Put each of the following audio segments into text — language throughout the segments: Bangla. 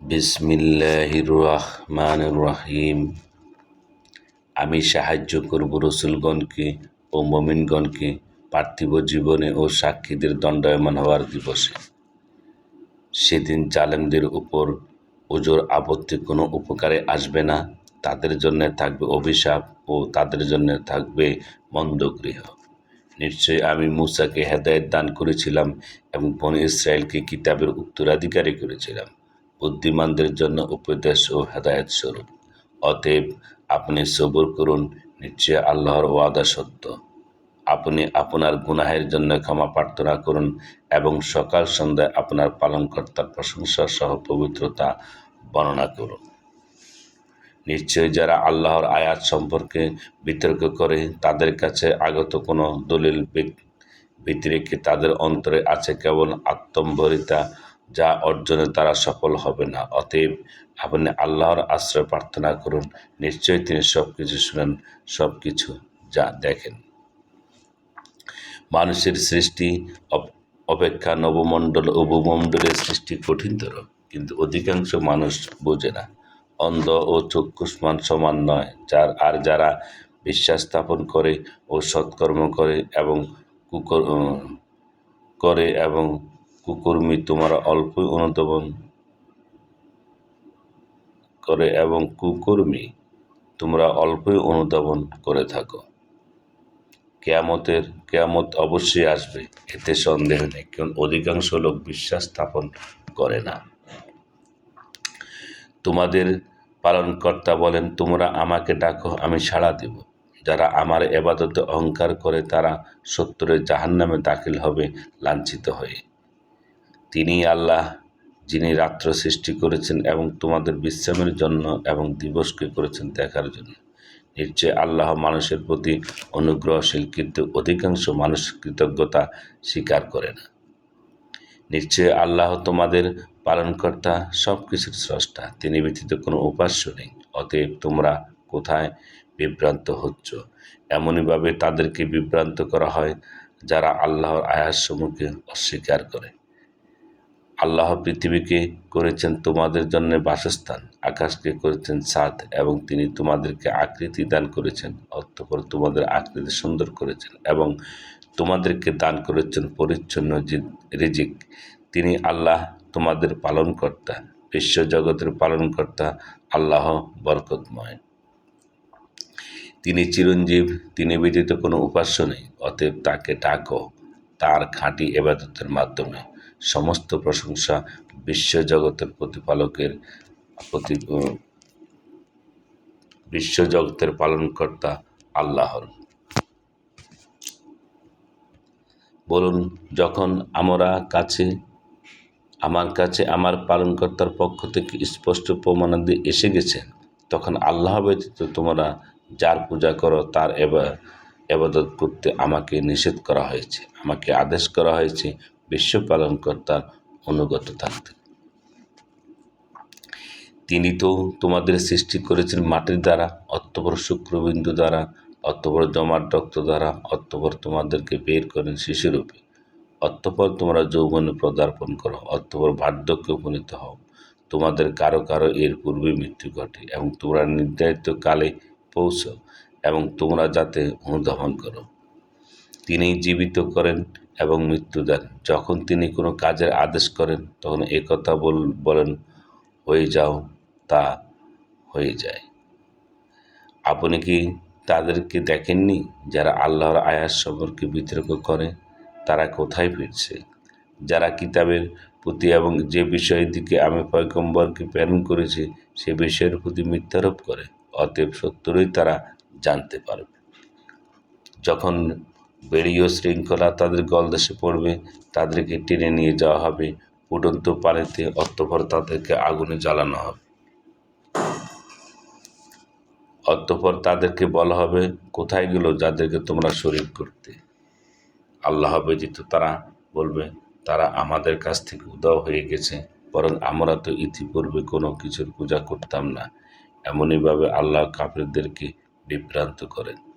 বিসমিল্লাহির রহমানির রহিম আমি সাহায্য করব রসুলগণকে ও মমিনগণকে পার্থিব জীবনে ও সাক্ষীদের দণ্ডায়মান হওয়ার দিবসে। সেদিন জালেমদের উপর ওজোর আপত্তি কোনো উপকারে আসবে না। তাদের জন্য থাকবে অভিশাপ ও তাদের জন্য থাকবে মন্দ গৃহ নিশ্চয়ই আমি মুসাকে হেদায়েত দান করেছিলাম এবং বন ইসরায়েলকে কিতাবের উত্তরাধিকারী করেছিলাম। বুদ্ধিমানদের জন্য উপদেশ ও হেদায়েত স্বরূপ। অতএব আপনি সবর করুন, নিশ্চয় আল্লাহর ওয়াদা সত্য। আপনি আপনার গুনাহের জন্য ক্ষমা প্রার্থনা করুন এবং সকাল সন্ধ্যায় আপনার পালনকর্তার প্রশংসা সহ পবিত্রতা বর্ণনা করুন। নিশ্চয় যারা আল্লাহর আয়াত সম্পর্কে বিতর্ক করে, তাদের কাছে আগত কোনো দলিল ব্যতিরেকে তাদের অন্তরে আছে কেবল আত্মম্বরিতা যা অর্জনে তারা সফল হবে না। অতএব আপনি আল্লাহর আশ্রয় প্রার্থনা করুন। নিশ্চয়ই তিনি সব কিছু শুনেন সব কিছু যা দেখেন। মানুষের সৃষ্টি অপেক্ষা নবমণ্ডল ও ভূমণ্ডলের সৃষ্টি কঠিনতর, কিন্তু অধিকাংশ মানুষ বোঝে না। অন্ধ ও চক্ষুষ্মান সমান নয়, যার আর যারা বিশ্বাস স্থাপন করে ও সৎকর্ম করে এবং কুকর করে এবং কুকর্মী তোমরা অল্পই অনুধাবন করে এবং কুকর্মী তোমরা অল্পই অনুধাবন করে থাকো। কেয়ামতের, কেয়ামত অবশ্যই আসবে, এতে সন্দেহ নেই, কারণ অধিকাংশ লোক বিশ্বাস স্থাপন করে না। তোমাদের পালনকর্তা বলেন, তোমরা আমাকে ডাকো, আমি সাড়া দেব। যারা আমার এবাদতে অহংকার করে, তারা সত্তরের জাহান নামে দাখিল হবে, লাঞ্ছিত হয়ে। তিনি আল্লাহ, যিনি রাত্র সৃষ্টি করেছেন এবং তোমাদের বিশ্রামের জন্য এবং দিবসকে করেছেন দেখার জন্য। নিশ্চয় আল্লাহ মানুষের প্রতি অনুগ্রহশীল, কিন্তু অধিকাংশ মানুষ কৃতজ্ঞতা স্বীকার করে না। নিশ্চয় আল্লাহ তোমাদের পালনকর্তা সব কিছুর স্রষ্টা। তিনি ব্যতীত কোনো উপাস্য নেই। অতএব তোমরা কোথায় বিভ্রান্ত হচ্ছ? এমনইভাবে তাদেরকে বিভ্রান্ত করা হয়, যারা আল্লাহর আয়াস আয়াসমূহকে অস্বীকার করে। আল্লাহ পৃথিবীকে করেছেন তোমাদের জন্য বাসস্থান, আকাশকে করেছেন সাত এবং তিনি তোমাদেরকে আকৃতি দান করেছেন অর্থপর তোমাদের আকৃতি সুন্দর করেছেন এবং তোমাদেরকে দান করেছেন পরিচ্ছন্ন রিজিক তিনি আল্লাহ তোমাদের পালনকর্তা বিশ্বজগতের পালনকর্তা, আল্লাহ বরকতময়। তিনি চিরঞ্জীব, তিনি ব্যতীত কোনো উপাস্য নেই, অতএব তাকে ডাকো, তার খাঁটি এবাদতের মাধ্যমে। সমস্ত প্রশংসা বিশ্বজগতের প্রতিপালকের, প্রতি বিশ্বজগতের পালনকর্তা আল্লাহর। বলুন, যখন আমরা কাছে, আমার কাছে আমার পালনকর্তার পক্ষ থেকে স্পষ্ট প্রমাণাদি এসে গেছে, তখন আল্লাহ ব্যতীত তোমরা যার পূজা করো তার এবার এবাদত করতে আমাকে নিষেধ করা হয়েছে, আমাকে আদেশ করা হয়েছে বিশ্ব পালনকর্তার অনুগত থাকতে তিনি তো তোমাদের সৃষ্টি করেছেন মাটির দ্বারা অত্যপর শুক্রবিন্দু দ্বারা অত্যপর জমাট রক্ত দ্বারা অত্যপর তোমাদেরকে বের করেন শিশুরূপে। অত্যপর তোমরা যৌবনে পদার্পণ করো অত্যপর বার্ধক্যে উপনীত হও। তোমাদের কারও কারও এর পূর্বে মৃত্যু ঘটে এবং তোমরা নির্ধারিত কালে পৌঁছ এবং তোমরা যাতে অনুধাবন করো। তিনি জীবিত করেন এবং মৃত্যু দেন। যখন তিনি কোনো কাজের আদেশ করেন, তখন একথা বল, বলেন, হয়ে যাও, তা হয়ে যায়। আপনি কি তাদেরকে দেখেননি যারা আল্লাহর আয়াস সম্পর্কে বিতর্ক করে? তারা কোথায় ফিরছে? যারা কিতাবের প্রতি এবং যে বিষয়ের দিকে আমি পয়গম্বরকে প্রেরণ করেছি, সে বিষয়ের প্রতি মিথ্যারোপ করে। অতএব সত্যরই তারা জানতে পারবে। যখন বেড়ীয় শৃঙ্খলা তাদের গলদেশে পড়বে, তাদেরকে টেনে নিয়ে যাওয়া হবে। উডন্ত পানিতে অত্যপর তাদেরকে আগুনে জ্বালানো হবে। অতঃপর তাদেরকে বলা হবে, কোথায় গেল যাদেরকে তোমরা শরীর করতে? আল্লাহ হবে ব্যতীত তারা বলবে, তারা আমাদের কাছ থেকে উদাও হয়ে গেছে, বরং আমরা তো ইতিপূর্বে কোনো কিছুর পূজা করতাম না। এমনইভাবে আল্লাহ কাফেরদেরকে বিভ্রান্ত করেন।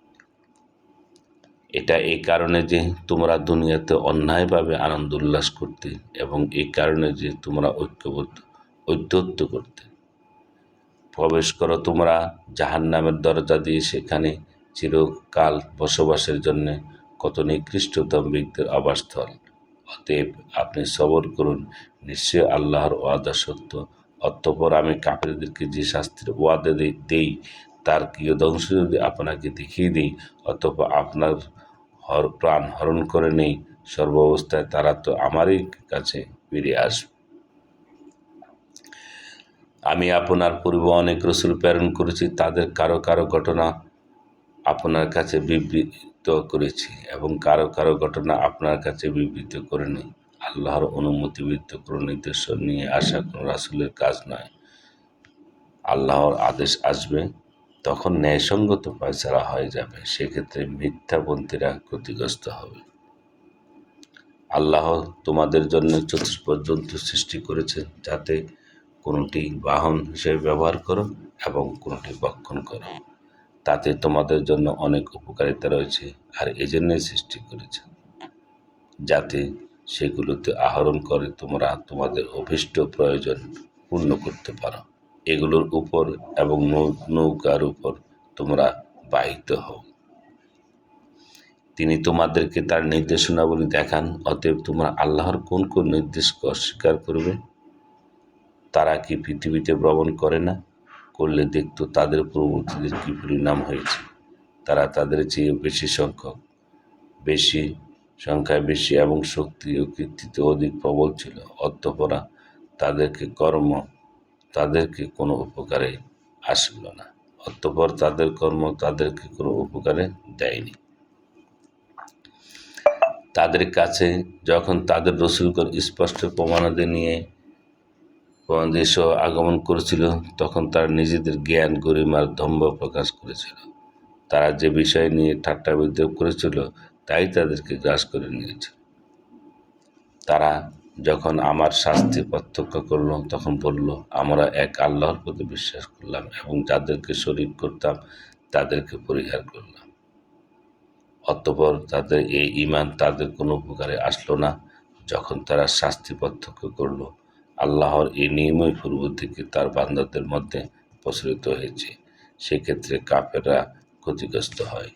এটা এই কারণে যে তোমরা দুনিয়াতে অন্যায়ভাবে আনন্দ উল্লাস করতে এবং এই কারণে যে তোমরা ঐক্যবদ্ধ ঔদ্ধত্য করতে। প্রবেশ করো তোমরা জাহান নামের দরজা দিয়ে সেখানে চিরকাল বসবাসের জন্য কত নিকৃষ্টতম ব্যক্তির আবাসস্থল। অতএব আপনি সবর করুন, নিশ্চয় আল্লাহর ওয়াদা সত্য। অতঃপর আমি কাপড়দেরকে যে শাস্তির ওয়াদা দেই- তার কিয়দংশ যদি আপনাকে দেখিয়ে দিই, অতঃপর আপনার হর, প্রাণ হরণ করে নেই। সর্বাবস্থায় তারা তো আমারই কাছে ফিরে আসবে আমি আপনার পূর্বে অনেক রসুল প্রেরণ করেছি, তাদের কারও কারও ঘটনা আপনার কাছে বিবৃত করেছি এবং কারও কারও ঘটনা আপনার কাছে বিবৃত করে নেই আল্লাহর অনুমতি ব্যক্ত কোনো নির্দেশ নিয়ে আসা কোনো রাসুলের কাজ নয়। আল্লাহর আদেশ আসবে। তখন ন্যায়সঙ্গত ফয়সালা হয়ে যাবে, সেক্ষেত্রে মিথ্যাপন্থীরা ক্ষতিগ্রস্ত হবে। আল্লাহ তোমাদের জন্য চতুষ্পদ জন্তু সৃষ্টি করেছেন, যাতে কোনোটি বাহন হিসেবে ব্যবহার করো এবং কোনোটি বক্ষণ করো। তাতে তোমাদের জন্য অনেক উপকারিতা রয়েছে আর এজন্যই সৃষ্টি করেছেন। যাতে সেগুলোতে আহরণ করে তোমরা তোমাদের অভীষ্ট প্রয়োজন পূর্ণ করতে পারো। এগুলোর উপর এবং নৌকার উপর তোমরা বাহিত হও। তিনি তোমাদেরকে তার নির্দেশনাবলী দেখান, অতএব তোমরা আল্লাহর কোন কোন নির্দেশকে অস্বীকার করবে? তারা কি পৃথিবীতে ভ্রমণ করে না? করলে দেখতো তাদের পূর্ববর্তীদের কি পরিণাম হয়েছে। তারা তাদের চেয়ে বেশি সংখ্যক। বেশি সংখ্যায় বেশি এবং শক্তি ও কীর্তিতে অধিক প্রবল ছিল। অতঃপরা তাদেরকে কর্ম তাদেরকে কোনো উপকারে আসলো না। অতঃপর তাদের কর্ম তাদেরকে কোনো উপকারে দেয়নি। তাদের কাছে যখন তাদের রসুলগণ স্পষ্ট প্রমাণাদি নিয়ে প্রমাণাদি আগমন করেছিল, তখন তারা নিজেদের জ্ঞান, গরিমার দম্ভ প্রকাশ করেছিল। তারা যে বিষয় নিয়ে ঠাট্টা বিদ্রোহ করেছিল, তাই তাদেরকে গ্রাস করে নিয়েছিল তারা যখন আমার শাস্তি প্রত্যক্ষ করল, তখন বলল, আমরা এক আল্লাহর প্রতি বিশ্বাস করলাম এবং যাদেরকে শরীক করতাম, তাদেরকে পরিহার করলাম। অতঃপর তাদের এই ইমান তাদের কোনো উপকারে আসলো না। যখন তারা শাস্তি প্রত্যক্ষ করল, আল্লাহর এই নিয়মই পূর্ব থেকে তার বান্দাদের মধ্যে প্রচলিত হয়েছে। সেক্ষেত্রে কাপেরা ক্ষতিগ্রস্ত হয়।